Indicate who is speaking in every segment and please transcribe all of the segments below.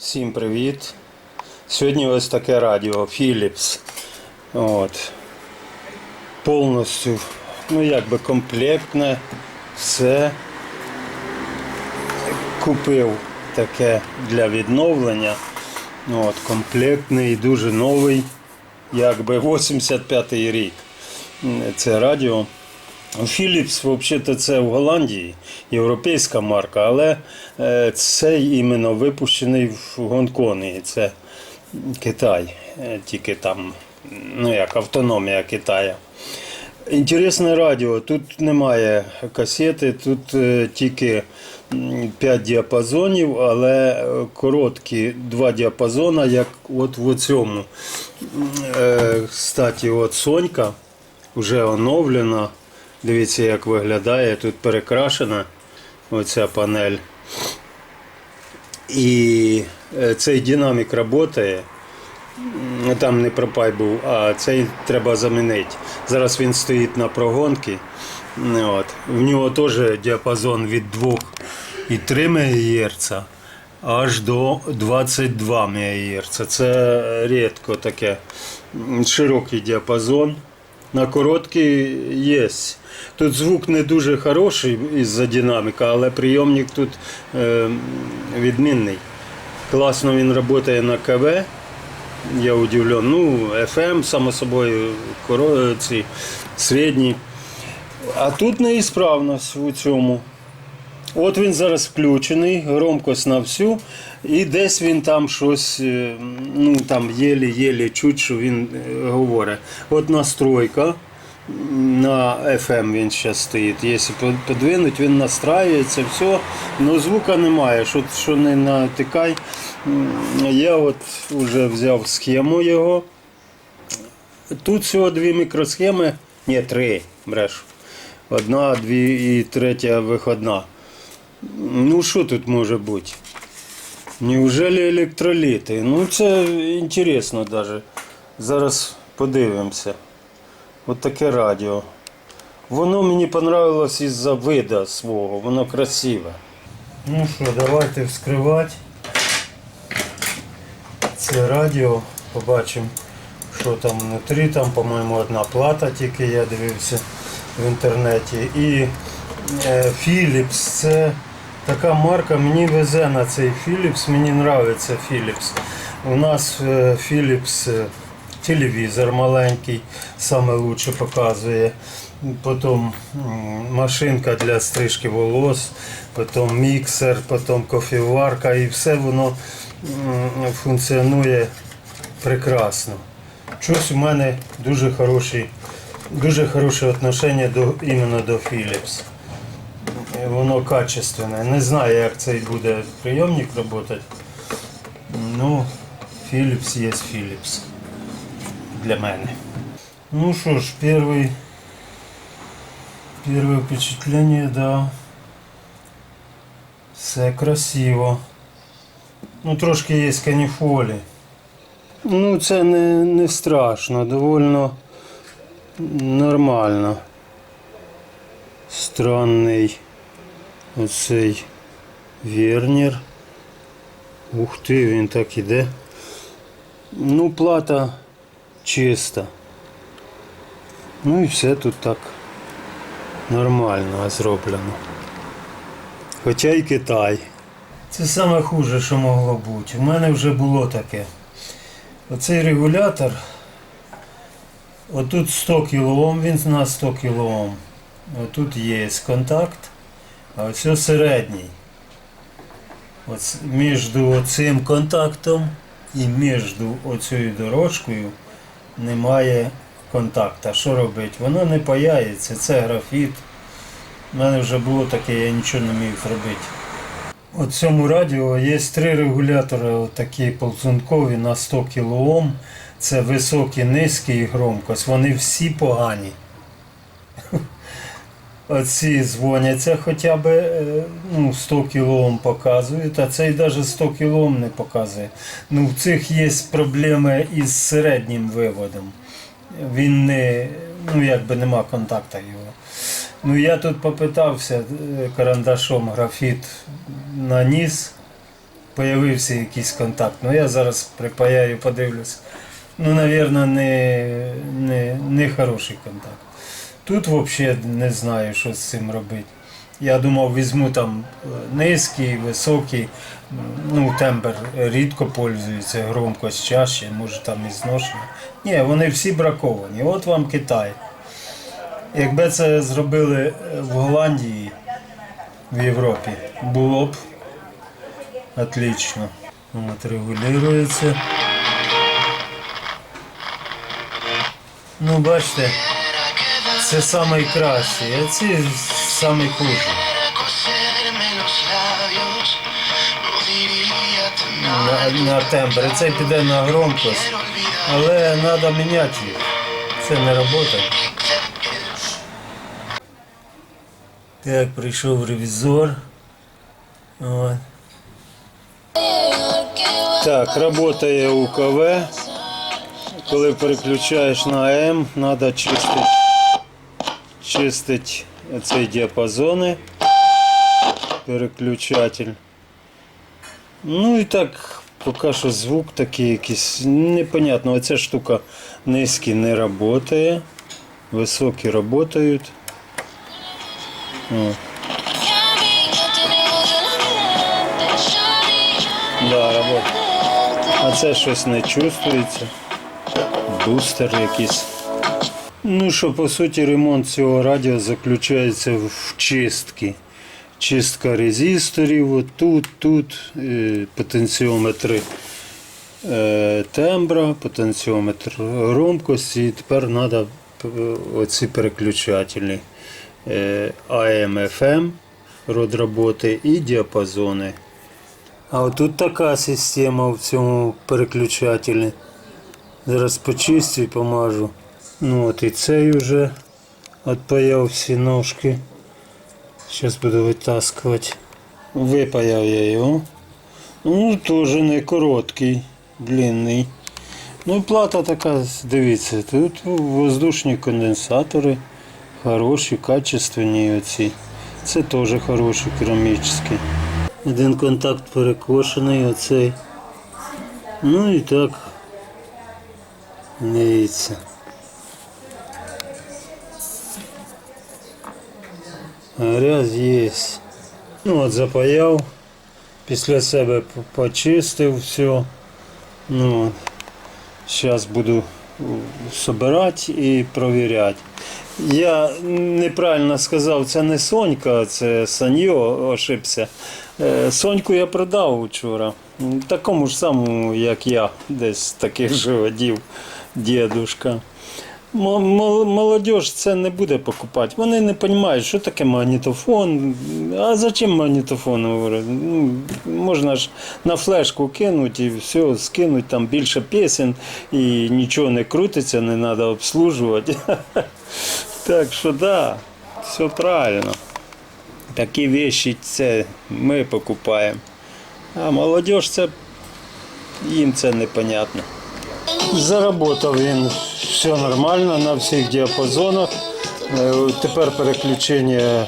Speaker 1: Всім привіт! Сьогодні ось таке радіо Philips. От. Повністю, ну якби комплектне, все. Купив таке для відновлення. От, комплектний, дуже новий, якби 85-й рік. Це радіо. Philips, взагалі, це в Голландії, європейська марка, але е, цей іменно випущений в Гонконгі. Це Китай. Е, Тільки там, ну як автономія Китаю. Інтересне радіо. Тут немає касети, тут е, тільки 5 діапазонів, але короткі два діапазона, як от в цьому. Кстати, от Сонька вже оновлена. Дивіться, як виглядає. Тут перекрашена оця панель. І е, цей динамік працює. Там не пропай був, а цей треба замінити. Зараз він стоїть на прогонці. От. В нього теж діапазон від 2,3 МГц аж до 22 МГц. Це рідко таке широкий діапазон. На короткий є. Тут звук не дуже хороший із-за динаміка, але прийомник тут е, відмінний. Класно він працює на КВ. Я удивлен. Ну, FM, само собою, ці середні. А тут неісправність у цьому. От він зараз включений, громкость на всю, і десь він там щось, е, ну там єлі-єлі чуть, що він е, говорить. От настройка. На FM він зараз стоїть. Якщо по- подвинуть, він настраюється, все, але звука немає. Що, що не натикай. Я от вже взяв схему його. Тут всього дві мікросхеми, ні, три, брешу. Одна, дві і третя виходна. Ну що тут може бути? Неужели електроліти? Ну це інтересно навіть. Зараз подивимося. От таке радіо. Воно мені понравилось із-за вида свого, воно красиве. Ну що, давайте вскривати. Це радіо. Побачимо, що там внутрі. Там, по-моєму, одна плата, тільки я дивився в інтернеті. І е, Philips це така марка, мені везе на цей Philips, мені подобається Philips. У нас е, Philips е, телевізор маленький, саме лучше показує. Потім машинка для стрижки волос, потім міксер, потім кофеварка і все воно функціонує прекрасно. Щось у мене дуже хороші, дуже хороше отношення до, іменно до Philips. Воно качественне. Не знаю, як цей буде прийомник працювати. Ну, Philips є Philips для мене. Ну що ж, перший, перше впечатлення, да. Все красиво. Ну, трошки є каніфолі. Ну, це не, не страшно, довольно нормально. Странний оцей вернір. Ух ти, він так іде. Ну, плата чиста. Ну і все тут так нормально зроблено. Хоча й Китай. Це саме хуже, що могло бути. У мене вже було таке. Оцей регулятор. Отут 100 кОм, він на 100 кОм. Отут є контакт, а ось середній. От між цим контактом і між оцією дорожкою немає контакта. Що робити? Воно не паяється, це графіт. У мене вже було таке, я нічого не міг зробити. У цьому радіо є три регулятори, такі ползункові на 100 кОм. Це високі, низькі і громкость. Вони всі погані. Оці дзвоняться хоча б е, ну, 100 кОм показують, а цей навіть 100 кОм не показує. Ну, в цих є проблеми із середнім виводом. Він не, ну якби нема контакту його. Ну я тут попитався е, карандашом графіт наніс появився якийсь контакт. Ну я зараз припаяю, подивлюся. Ну, напевно, не, не, не хороший контакт. Тут взагалі не знаю, що з цим робити. Я думав, візьму там е, низький, високий, ну, тембр рідко пользується, громкость чаще, може там і зношення. Ні, вони всі браковані. От вам Китай. Якби це зробили е, в Голландії, в Європі, було б отлично. От регулюється. Ну, бачите, це найкращий, а ці
Speaker 2: diría tan
Speaker 1: На, на тембр. І Цей піде на громкость. Але треба міняти їх. Це не робота. Так, прийшов ревізор. От. Так, працює УКВ. Коли переключаєш на М, треба чистити, чистити ці діапазони. Переключатель. Ну і так, поки що звук такий якийсь непонятно. Оця штука низькі не працює, високі працюють. Да, работает. А це щось не чувствується. Бустер якийсь. Ну що, по суті, ремонт цього радіо заключається в чистці. Чистка резисторів, тут, тут, е, потенціометри е, тембра, потенціометр громкості. І тепер треба оці переключателі е, AM, FM, род роботи і діапазони. А отут така система в цьому переключателі. Зараз почистю і помажу. Ну от і цей вже відпаяв всі ножки. Зараз буду витаскувати. Випаяв я його. Ну, теж не короткий, длинний. Ну плата така, дивіться, тут воздушні конденсатори, хороші, качественні оці. Це теж хороші керамічні. Один контакт перекошений, оцей. Ну і так. Дивіться. Грязь є. Ну от запаяв, після себе почистив все. Ну. Зараз буду збирати і провіряти. Я неправильно сказав, це не Сонька, це Саньо ошибся. Е, Соньку я продав вчора. Такому ж самому, як я, десь таких же одів дідушка. Молодь це не буде покупати. Вони не розуміють, що таке магнітофон. А зачем магнітофон? Ну, можна ж на флешку кинути і все, скинуть там більше пісень і нічого не крутиться, не треба обслужувати. Так що да, все правильно. Такі речі це ми покупаємо. А молодь це їм це непонятно. Заработав він все нормально на всіх діапазонах. Е, Тепер переключення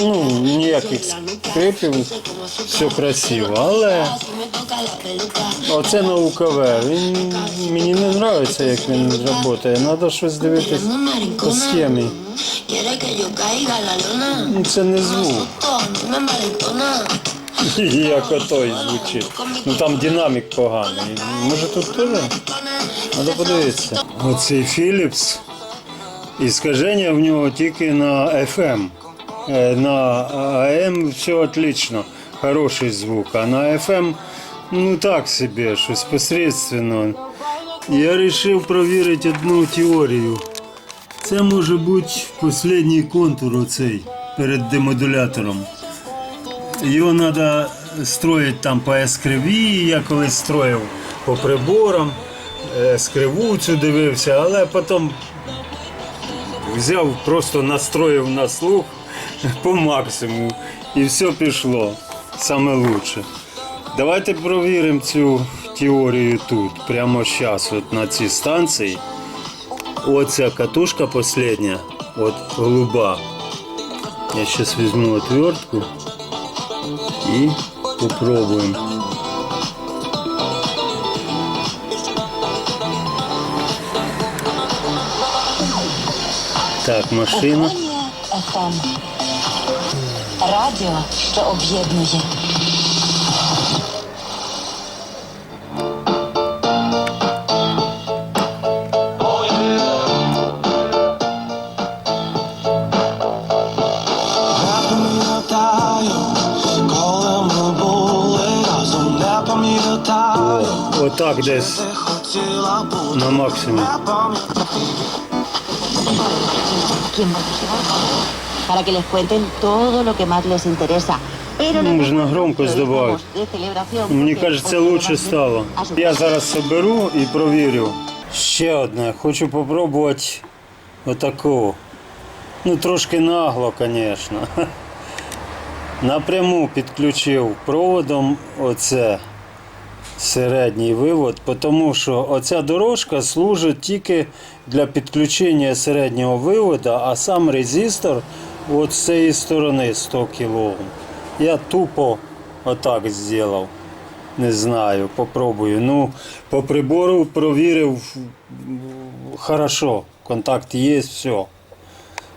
Speaker 1: ну, ніяких скрипів, все красиво. Але оце на УКВ. Він мені не подобається, як він працює. Треба щось дивитись по схемі. Це не звук. Як отой звучить. Ну там динамік поганий. Може тут теж? Треба подивитися. Оцей Philips. І скаження в нього тільки на FM. Е, На AM все отлично. Хороший звук. А на FM ну так собі, щось посередственно. Я вирішив перевірити одну теорію. Це може бути останній контур оцей перед демодулятором. Його треба строїти там по ескриві, я колись строїв по приборам, ескриву цю дивився, але потім взяв, просто настроїв на слух по максимуму і все пішло саме лучше. Давайте провіримо цю теорію тут, прямо зараз, от на цій станції. Оця катушка последня, от голуба. Я зараз візьму отвертку і попробуємо. Так, машина.
Speaker 3: FM. Радіо, що об'єднує.
Speaker 2: пам'ятаю, коли ми були разом, не пам'ятаю,
Speaker 1: Отак десь
Speaker 2: хотіла бути.
Speaker 1: на максимум.
Speaker 4: Para que les cuenten todo lo que más les interesa.
Speaker 1: Можна громкость добавити. Мені кажеться, лучше стало. Я зараз соберу і провірю. Ще одне. Хочу попробувати отаку. Ну, трошки нагло, звісно. Напряму підключив проводом оце середній вивод, тому що оця дорожка служить тільки для підключення середнього виводу, а сам резистор от з цієї сторони 100 кОм. Я тупо отак зробив. Не знаю, попробую. Ну, по прибору провірив хорошо. Контакт є, все.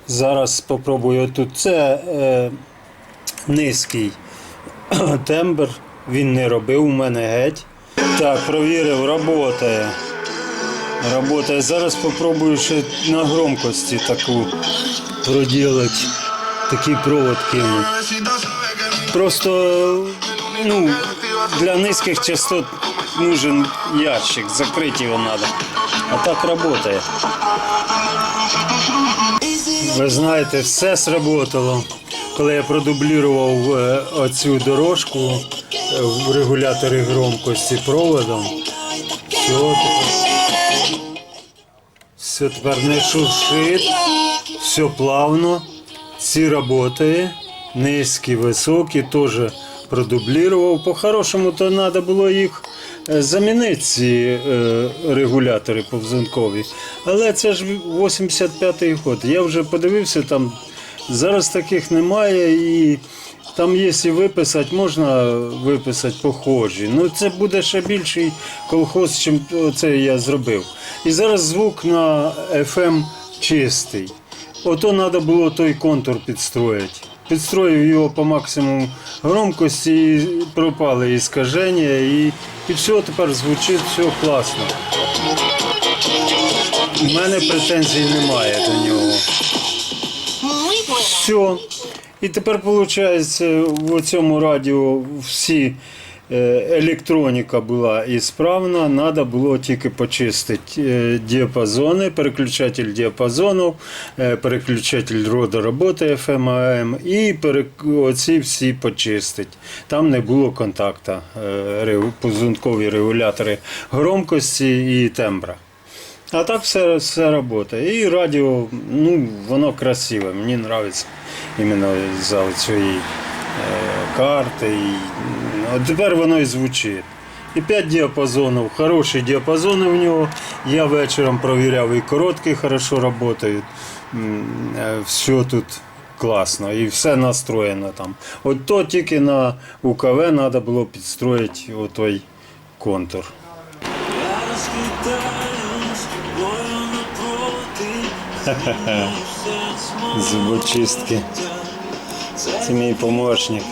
Speaker 1: Зараз спробую тут. Це е, низький тембр. Він не робив у мене геть. Так, провірив, роботає. Работає. Зараз спробую ще на громкості таку проділити. Такий провод кинути. Просто ну, для низьких частот нужен ящик, закрыть его надо. А так работає. Ви знаєте, все сработало. Коли я продублірував е, оцю дорожку в регуляторі громкості проводом, все тепер, все тепер не шуршить, все плавно, всі працює, низькі, високі, теж продублірував. По-хорошому то треба було їх е, замінити, ці е, регулятори повзункові. Але це ж 85-й год. Я вже подивився там. Зараз таких немає і там, якщо виписати, можна виписати похожі. Ну це буде ще більший колхоз, чим це я зробив. І зараз звук на FM чистий. Ото треба було той контур підстроїти. Підстроїв його по максимуму громкості, і пропали і, і все тепер звучить все класно. У мене претензій немає до нього. Все. І тепер виходить, в цьому радіо всі е, електроніка була ісправна, треба було тільки почистити е, діапазони, переключатель діапазонів, е, переключатель роду роботи AM і оці всі почистити. Там не було контакту, позункові регулятори громкості і тембра. А так все, все працює. І радіо, ну, воно красиве. Мені подобається іменно за цієї е, карти. І, ну, от тепер воно і звучить. І 5 діапазонів, хороші діапазони в нього. Я вечором провіряв і короткі хорошо працюють. Е, Все тут класно і все настроєно там. От то тільки на УКВ треба було підстроїти отой контур. Зубочистки. Це мій помощник.